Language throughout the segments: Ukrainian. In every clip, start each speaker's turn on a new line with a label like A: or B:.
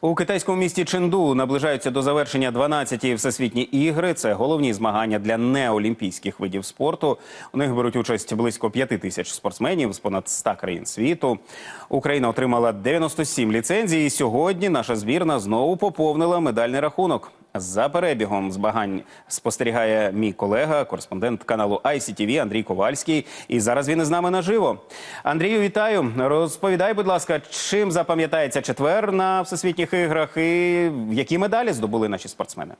A: У китайському місті Ченду наближаються до завершення 12-ті всесвітні ігри. Це головні змагання для неолімпійських видів спорту. У них беруть участь близько 5 тисяч спортсменів з понад 100 країн світу. Україна отримала 97 ліцензій. І сьогодні наша збірна знову поповнила медальний рахунок. За перебігом збагань спостерігає мій колега, кореспондент каналу ICTV Андрій Ковальський. І зараз він із нами наживо. Андрію, вітаю. Розповідай, будь ласка, чим запам'ятається четвер на всесвітніх іграх і які медалі здобули наші спортсмени?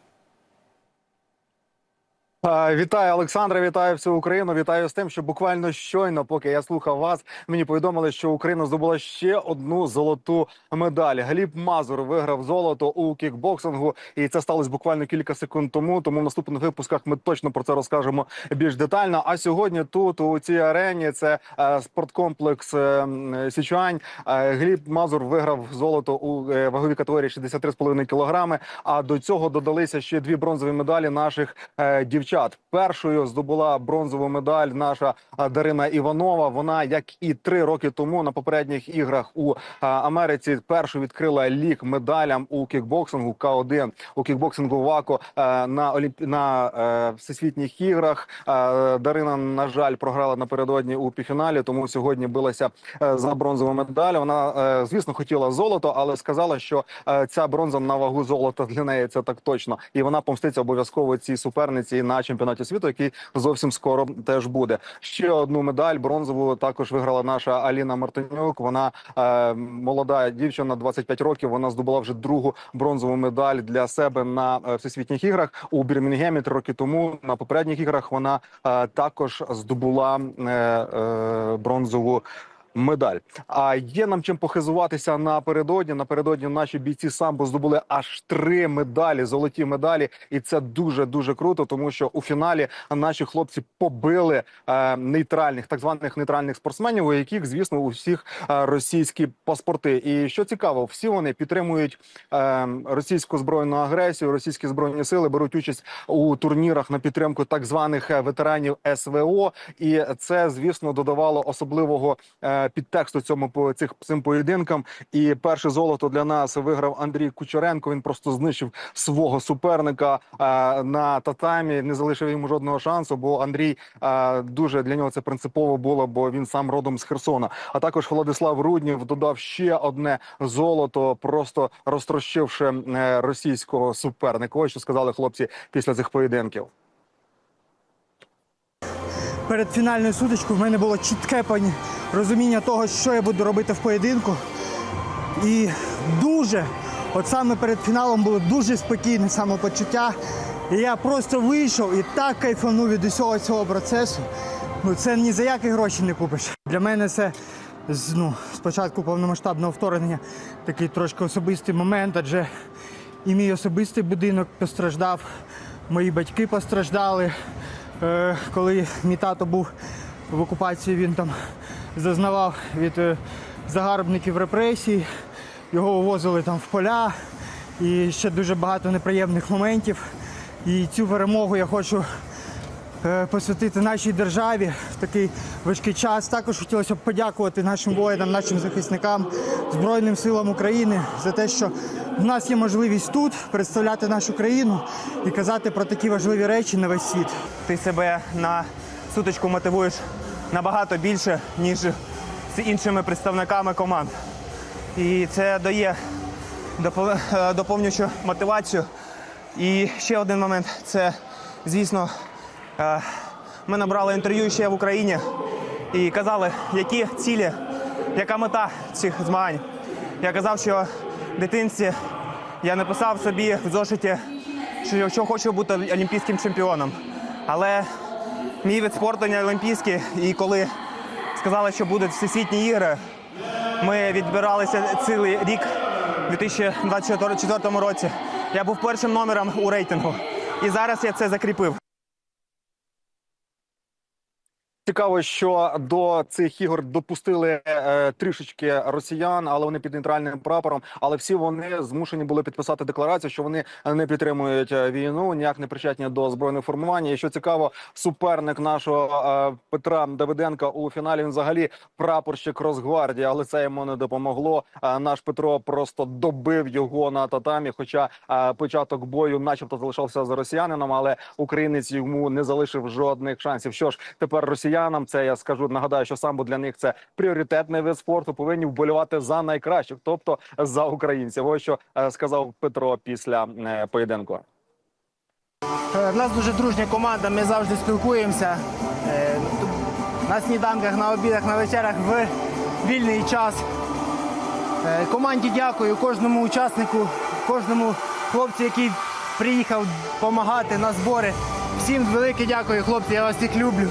B: А, Вітаю, Олександре, вітаю всю Україну. Вітаю з тим, що буквально щойно, поки я слухав вас, мені повідомили, що Україна здобула ще одну золоту медаль. Гліб Мазур виграв золото у кікбоксингу, і це сталося буквально кілька секунд тому. Тому в наступних випусках ми точно про це розкажемо більш детально. А сьогодні тут у цій арені це е, спорткомплекс е, Січуань. Е, Гліб Мазур виграв золото у е, ваговій категорії 63,5 кілограми. А до цього додалися ще дві бронзові медалі наших е, дівчат. Першою здобула бронзову медаль наша Дарина Іванова. Вона, як і три роки тому на попередніх іграх у Америці, першу відкрила лік медалям у кікбоксингу К1, у кікбоксингу ВАКО е, на олімп... на е, всесвітніх іграх. Е, Дарина, на жаль, програла напередодні у півфіналі, тому сьогодні билася за бронзову медаль. Вона, звісно, хотіла золото, але сказала, що ця бронза на вагу золота для неї це так точно, і вона помститься обов'язково цій суперниці на чемпіонаті світу, який зовсім скоро теж буде. Ще одну медаль бронзову також виграла наша Аліна Мартинюк. Вона е, молода дівчина, 25 років. Вона здобула вже другу бронзову медаль для себе на е, всесвітніх іграх у Бірмінгемі три роки тому. На попередніх іграх вона е, також здобула е, е, бронзову. Медаль. А є нам чим похизуватися напередодні. Напередодні наші бійці самбо здобули аж три медалі, золоті медалі, і це дуже дуже круто, тому що у фіналі наші хлопці побили е, нейтральних, так званих нейтральних спортсменів, у яких, звісно, у всіх е, російські паспорти. І що цікаво, всі вони підтримують е, російську збройну агресію, російські збройні сили беруть участь у турнірах на підтримку так званих е, ветеранів СВО. І це, звісно, додавало особливого е, підтексту цьому по цих цим поєдинкам. І перше золото для нас виграв Андрій Кучеренко. Він просто знищив свого суперника е, на татамі, не залишив йому жодного шансу. Бо Андрій е, дуже для нього це принципово було, бо він сам родом з Херсона. А також Владислав Руднів додав ще одне золото, просто розтрощивши е, російського суперника. Ось що сказали хлопці після цих поєдинків.
C: Перед фінальною сутичкою в мене було чітке розуміння того, що я буду робити в поєдинку. І дуже, от саме перед фіналом було дуже спокійне самопочуття. І я просто вийшов і так кайфанув від усього цього процесу. Ну це ні за які гроші не купиш. Для мене це ну, спочатку повномасштабного вторгнення такий трошки особистий момент, адже і мій особистий будинок постраждав, мої батьки постраждали. Е, коли мій тато був в окупації, він там зазнавав від е, загарбників репресій, його вивозили там в поля і ще дуже багато неприємних моментів. І цю перемогу я хочу посвятити нашій державі в такий важкий час. Також хотілося б подякувати нашим воїнам, нашим захисникам, Збройним силам України за те, що в нас є можливість тут представляти нашу країну і казати про такі важливі речі на весь світ.
D: ти себе на сутичку мотивуєш набагато більше, ніж з іншими представниками команд. І це дає е, доповнюючу мотивацію. І ще один момент це, звісно, е, ми набрали інтерв'ю ще в Україні і казали, які цілі, яка мета цих змагань. Я казав, що в дитинстві я написав собі в зошиті, що, що хочу бути олімпійським чемпіоном. Але мій вид спорту не олімпійський, і коли сказали, що будуть всесвітні ігри, ми відбиралися цілий рік у 2024 році. Я був першим номером у рейтингу. І зараз я це закріпив.
B: Цікаво, що до цих ігор допустили е, трішечки росіян, але вони під нейтральним прапором. Але всі вони змушені були підписати декларацію, що вони не підтримують е, війну, ніяк не причетні до збройних формувань. І що цікаво, суперник нашого е, Петра Давиденка у фіналі він взагалі прапорщик Росгвардії, але це йому не допомогло. Е, наш Петро просто добив його на татамі. Хоча е, початок бою, начебто, залишався за росіянином, але українець йому не залишив жодних шансів. Що ж, тепер росіянам це я скажу. Нагадаю, що самбо для них це пріоритетний вид спорту. Повинні вболівати за найкращих, тобто за українців. Ось що е, сказав Петро після е, поєдинку.
E: Е, В нас дуже дружня команда, ми завжди спілкуємося. На сніданках, на обідах, на вечерях в вільний час. Команді дякую, кожному учаснику, кожному хлопцю, який приїхав допомагати на збори. Всім велике дякую, хлопці, я вас всіх люблю.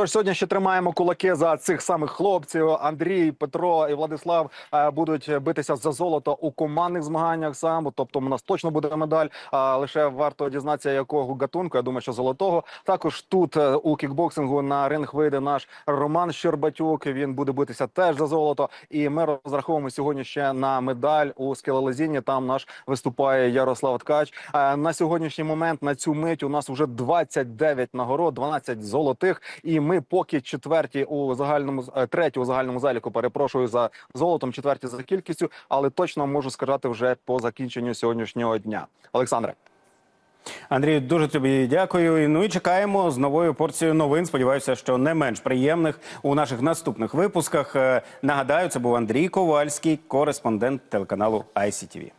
B: Тож сьогодні ще тримаємо кулаки за цих самих хлопців. Андрій, Петро і Владислав е, будуть битися за золото у командних змаганнях самбо. Тобто, у нас точно буде медаль. А лише варто дізнатися, якого гатунку. Я думаю, що золотого. Також тут е, у кікбоксингу на ринг вийде наш Роман Щербатюк. Він буде битися теж за золото. І ми розраховуємо сьогодні ще на медаль у скелелезінні. Там наш виступає Ярослав Ткач. Е, На сьогоднішній момент на цю мить у нас вже 29 нагород, 12 золотих. І ми поки четверті у загальному е, треті у загальному заліку. Перепрошую за золотом, четверті за кількістю, але точно можу сказати вже по закінченню сьогоднішнього дня. Олександре.
A: Андрію, дуже тобі дякую. Ну і чекаємо з новою порцією новин. Сподіваюся, що не менш приємних у наших наступних випусках. Е, Нагадаю, це був Андрій Ковальський, кореспондент телеканалу ICTV.